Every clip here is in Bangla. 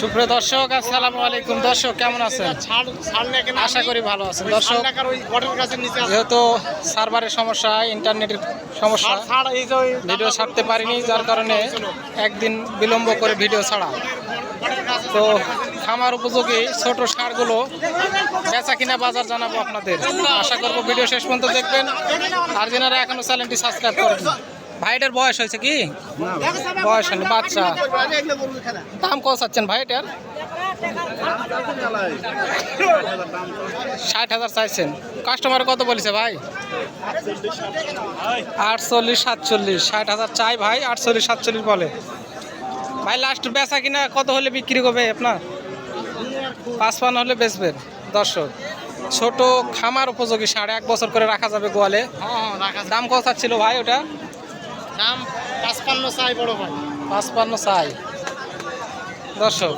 সুপ্রিয় দর্শক, আসসালামু আলাইকুম। দর্শক, কেমন আছেন? আশা করি ভালো আছেন। দর্শক, যেহেতু সার্ভারের সমস্যা, ইন্টারনেটের সমস্যা, ভিডিও ছাড়তে পারিনি, যার কারণে একদিন বিলম্ব করে ভিডিও ছাড়া। তো খামার উপযোগী ছোট সারগুলো বেচা কিনা বাজার জানাব আপনাদের। আশা করব ভিডিও শেষ পর্যন্ত দেখবেন। আর যেনারা এখনও চ্যানেলটি সাবস্ক্রাইব করেন ভাইটার বয়স হয়েছে কি? বয়স হয়নি বাচ্চা। দাম কত চাচ্ছেন ভাই এটার ষাট হাজার চাইছেন। কাস্টমার কত বলেছে ভাই? আটচল্লিশ সাতচল্লিশ। ষাট হাজার চাই ভাই আটচল্লিশ সাতচল্লিশ বলে। ভাই লাস্ট বেচা কিনা কত হলে বিক্রি করবে আপনার? পাঁচ পান হলে বেচবেন দর্শক। ছোট খামার উপযোগী সাড়ে এক বছর করে রাখা যাবে গোয়ালে। দাম কত ছিল ভাই ওটা? দাম পাঁচপান্ন চাই বড় ভাই। পাঁচপান্ন চাই দর্শক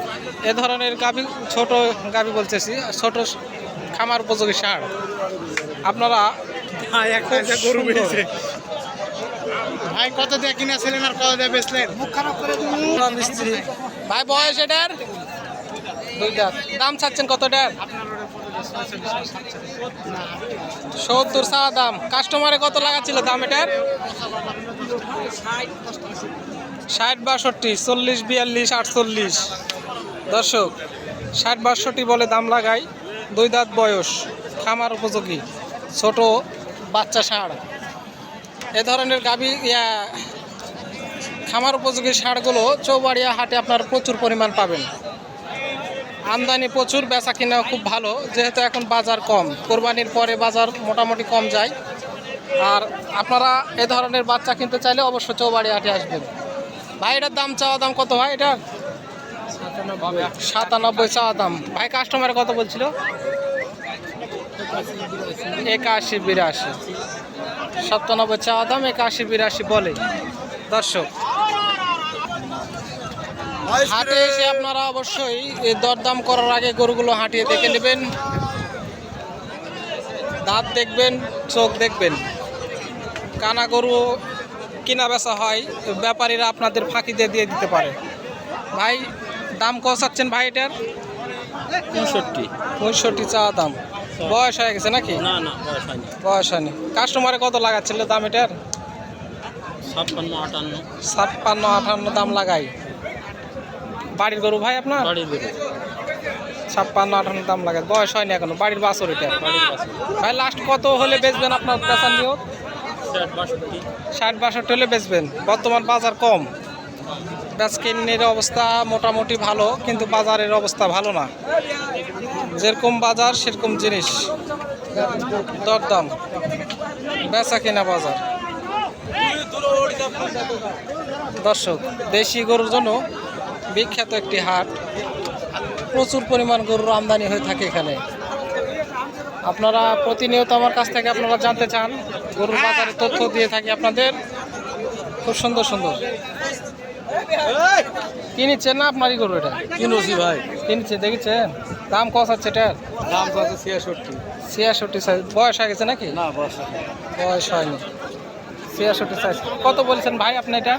এ ধরনের গাভি ছোট গাভি বলতেছি ছোট খামার উপযোগী সার। আপনারা সুন্দর। ভাই কত দিয়ে কিনেছিলেন আর কত দিয়ে বেচলেন? মুখ খারাপ করে মিস্ত্রি। ভাই বয়স এটার? দুইটা দাম চাচ্ছেন কতটার সত্তর চা দাম। কাস্টমারে কত লাগাচ্ছিল দাম এটার? ষাট বাষট্টি, চল্লিশ, বিয়াল্লিশ, আটচল্লিশ। দর্শক, ষাট বাষট্টি বলে দাম লাগাই। দুই দাঁত বয়স, খামার উপযোগী, ছোট বাচ্চা ষাঁড়। এ ধরনের গাভী, ইয়া, খামার উপযোগী ষাঁড়গুলো চৌবাড়িয়া হাটে আপনার প্রচুর পরিমাণ পাবেন। আমদানি প্রচুর, বেচা কিনা খুব ভালো, যেহেতু এখন বাজার কম। কোরবানির পরে বাজার মোটামুটি কম যায়। আর আপনারা এ ধরনের বাচ্চা কিনতে চাইলে অবশ্যই চৌবাড়ি হাটে আসবেন। ভাই, এটার দাম, চাওয়া দাম কত ভাই এটা সাতানব্বই চাওয়া দাম। ভাই কাস্টমার কত বলছিল? একাশি বিরাশি। সপ্তানব্বই চাওয়া দাম, একাশি বিরাশি বলে। দর্শক হাটে এসে আপনারা অবশ্যই এই দরদাম করার আগে গরুগুলো হাঁটিয়ে দেখে নেবেন। দাঁত দেখবেন চোখ দেখবেন। কানা গরু কিনা বেচা হয় ব্যাপারীরা আপনাদের ফাঁকি দিয়ে দিয়ে দিতে পারে। ভাই দাম কষাচ্ছেন ভাই এটার? পঁয়ষট্টি। পঁয়ষট্টি চাওয়া দাম। বয়স হয়ে গেছে নাকি? না না বয়স হয়নি। বয়স হয়নি। কাস্টমারে কত লাগাচ্ছিল দাম এটার? ছাপ্পান্ন আটান্ন। ছাপ্পান্ন আটান্ন দাম লাগাই। বাড়ির গরু ভাই আপনার? বাড়ির বেরো ছাপ্পান্ন আটান্ন দাম লাগে। বয়স হয়নি এখনও। বাড়ির বাছর এটা। ভাই লাস্ট কত হলে বেচবেন আপনার পেশার নিয়োগ ষাট বাষট্টি। হলে বেচবেন। বর্তমান বাজার কম। বেচকিনের অবস্থা মোটামুটি ভালো কিন্তু বাজারের অবস্থা ভালো না। যেরকম বাজার সেরকম জিনিস। দরদাম। বেচা কেনা বাজার। দর্শক দেশি গরুর জন্য বিখ্যাত একটি হাট। প্রচুর পরিমাণ গরুর আমদানি হয়ে থাকে এখানে। আপনারা প্রতিনিয়ত আমার কাছ থেকে আপনারা জানতে চান গরুর বাজারের তথ্য দিয়ে থাকি আপনাদের। খুব সুন্দর সুন্দর। কিনেছেন না আপনারই গরু এটা? কিনোছি ভাই। কিনেছে দেখেছেন? দাম কত আছে এটার? দাম কত ছিয়াষট্টি। ছিয়াষট্টি সাইজ। বয়স হয়ে গেছে নাকি? না বয়স বয়স হয়নি। ছিয়াষট্টি সাইজ কত বলছেন ভাই আপনি এটা?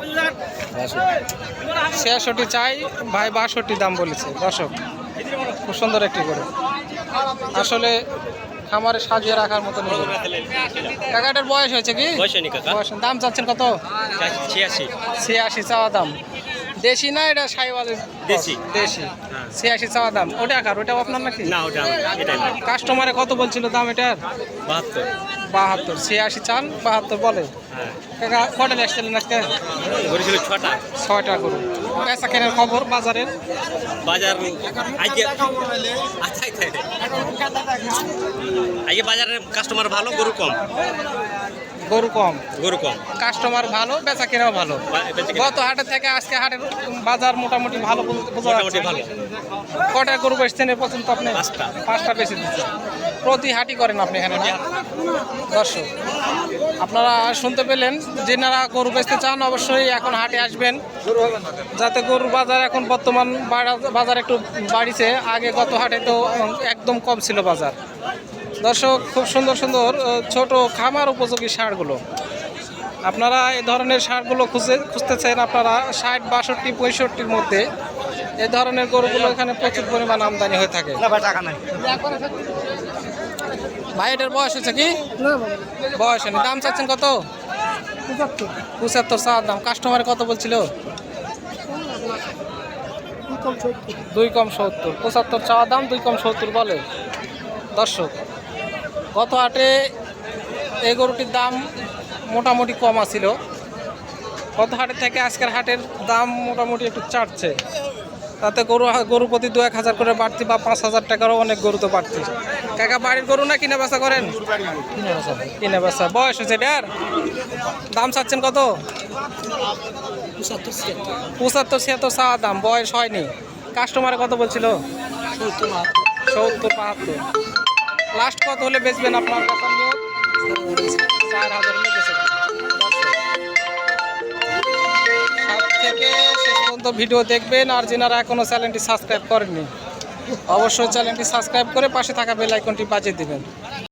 ছিয়াষট্টি চাই ভাই বাষট্টি দাম বলেছে। দর্শক খুব সুন্দর একটি গরু। আসলে খামারে সাজিয়ে রাখার মতো কাকাটার বয়স হয়েছে কি? বয়স দাম চাচ্ছেন কত? ছিয়াশি। ছিয়াশি চাওয়া দাম। দেশি না এটা সাইওয়াল? দেশি। দেশি। ছিয়াশি চাওয়া দাম। ওটা কার? ওটাও আপনার নাকি? না ওটা কাস্টমারে কত বলছিল দাম এটার? বাহাত্তর। বাহাত্তর। ছিয়াশি চান বাহাত্তর বলে? হ্যাঁ কাকা কটা আসছিলেন আজকে? করেছিল ছটা। ছয়টা পয়সা পেঁচা কেনার খবর বাজারের? বাজার আজকে আচ্ছা আচ্ছা আজকে বাজারের কাস্টমার ভালো গরু কম। গরু কম। গরু কম। কাস্টমার ভালো বেচা কেনাও ভালো। গত হাটের থেকে আজকে হাটের বাজার মোটামুটি ভালো বোঝা মোটামুটি যাচ্ছে। ভালো। কটা গরু বেচছেন এ পর্যন্ত আপনি? পাঁচটা। পাঁচটা বেশি দিচ্ছেন প্রতি হাটই করেন আপনি এখানে দর্শক আপনারা শুনতে পেলেন যেনারা গরু বেচতে চান অবশ্যই এখন হাটে আসবেন। যাতে গরুর বাজার এখন বর্তমান বাড়া- বাজার একটু বাড়িছে আগে গত হাটে তো একদম কম ছিল বাজার। দর্শক খুব সুন্দর সুন্দর ছোট খামার উপযোগী সারগুলো। আপনারা এই ধরনের সারগুলো খুঁজে খুঁজতেছেন আপনারা ষাট বাষট্টি পঁয়ষট্টির মধ্যে। এই ধরনের গরুগুলো এখানে প্রচুর পরিমাণ আমদানি হয়ে থাকে। ভাই এটার বয়স হচ্ছে কি? বয়স হয়নি। দাম চাচ্ছেন কত? পঁচাত্তর। চার দাম। কাস্টমারে কত বলছিল? দুই কম সত্তর। পঁচাত্তর চাওয়া দাম দুই কম সত্তর বলে। দর্শক গত হাটে এই গরুটির দাম মোটামুটি কম আছিল। গত হাটের থেকে আজকের হাটের দাম মোটামুটি একটু চাটছে। তাতে গরু গরু প্রতি দু এক হাজার করে বাড়তি বা পাঁচ হাজার টাকারও অনেক গরু তো বাড়তি। কাকা বাড়ির গরু না কিনে বেচা করেন? কিনে বেচা। বয়স হয়েছে এটার? দাম চাচ্ছেন কত? পঁচাত্তর ছিয়াত্তর। চাওয়া দাম বয়স হয়নি। কাস্টমারে কত বলছিল? সত্তর বাহাত্তর। লাস্ট কত হলে বেচবেন আপনার চার হাজার পর্যন্ত ভিডিও দেখবেন আর যেনারা এখনও চ্যানেলটি সাবস্ক্রাইব করেননি, অবশ্যই চ্যানেলটি সাবস্ক্রাইব করে পাশে থাকা বেল আইকনটি বাজিয়ে দিবেন।